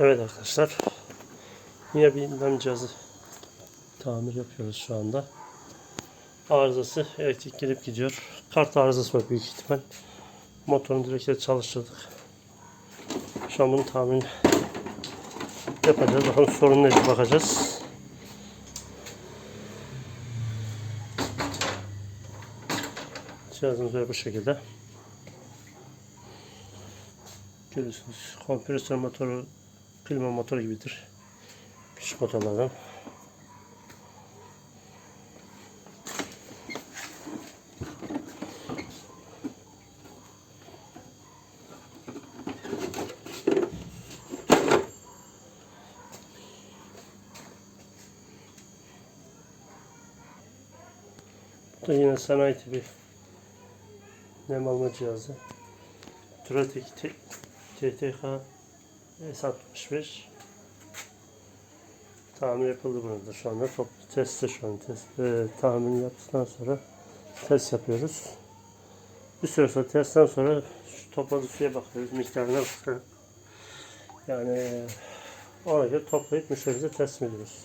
Evet arkadaşlar. Yine bir nem cihazı tamir yapıyoruz şu anda. Arızası elektrik gelip gidiyor. Kart arızası var büyük ihtimal. Motorun direkleri çalıştırdık. Şu an bunun tamirini yapacağız. Bakalım sorun nedir bakacağız. Cihazımız böyle bu şekilde. Görüyorsunuz kompresör motoru klima motoru gibidir. Küçük motorlardan. Da yine sanayi tipi nem alma cihazı. Turatek TTK S65 tamir yapıldı burada şu anda. Top testte şu an test e, tahmin yaptıktan sonra test yapıyoruz. Bir süre sonra testten sonra şu topladığı suya bakıyoruz. Miktarına bakıyoruz. Yani ona göre toplayıp müşterimize teslim ediyoruz.